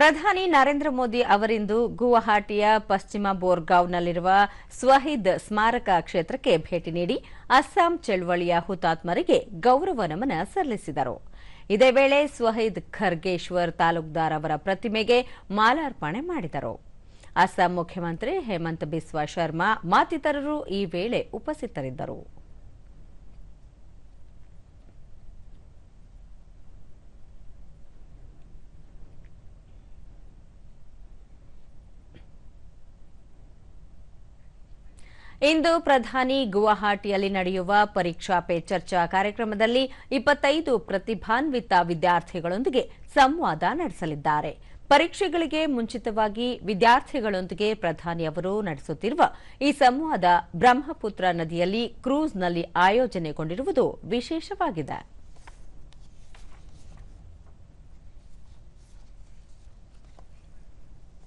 ಪ್ರಧಾನಿ ನರೇಂದ್ರ ಮೋದಿ ಅವರಿಂದು ಗುವಾಹಟಿಯ ಪಶ್ಚಿಮ ಬೋರ್ಗಾವ್ನಲ್ಲಿರುವ ಸ್ವಹಿದ್ ಸ್ಮಾರಕ ಕ್ಷೇತ್ರಕ್ಕೆ ಭೇಟಿ ನೀಡಿ ಅಸ್ಸಾಂ ಚಳವಳಿಯ ಹುತಾತ್ಮರಿಗೆ ಗೌರವ ನಮನ ಸಲ್ಲಿಸಿದರು. ಇದೇ ವೇಳೆ ಸ್ವಹಿದ್ ಖರ್ಗೇಶ್ವರ್ ತಾಲೂಕ್ದಾರ್ ಅವರ ಪ್ರತಿಮೆಗೆ ಮಾಲಾರ್ಪಣೆ ಮಾಡಿದರು. ಅಸ್ಸಾಂ ಮುಖ್ಯಮಂತ್ರಿ ಹೇಮಂತ್ ಬಿಸ್ವಾ ಶರ್ಮಾ ಮತ್ತಿತರರು ಈ ವೇಳೆ ಉಪಸ್ಥಿತರಿದ್ದರು. ಇಂದು ಪ್ರಧಾನಿ ಗುವಾಹಟಿಯಲ್ಲಿ ನಡೆಯುವ ಪರೀಕ್ಷಾ ಪೇ ಚರ್ಚಾ ಕಾರ್ಯಕ್ರಮದಲ್ಲಿ ಇಪ್ಪತ್ತೈದು ಪ್ರತಿಭಾನ್ವಿತ ವಿದ್ಯಾರ್ಥಿಗಳೊಂದಿಗೆ ಸಂವಾದ ನಡೆಸಲಿದ್ದಾರೆ. ಪರೀಕ್ಷೆಗಳಿಗೆ ಮುಂಚಿತವಾಗಿ ವಿದ್ಯಾರ್ಥಿಗಳೊಂದಿಗೆ ಪ್ರಧಾನಿ ಅವರು ನಡೆಸುತ್ತಿರುವ ಈ ಸಂವಾದ ಬ್ರಹ್ಮಪುತ್ರ ನದಿಯಲ್ಲಿ ಕ್ರೂಸ್ನಲ್ಲಿ ಆಯೋಜನೆಗೊಂಡಿರುವುದು ವಿಶೇಷವಾಗಿದೆ.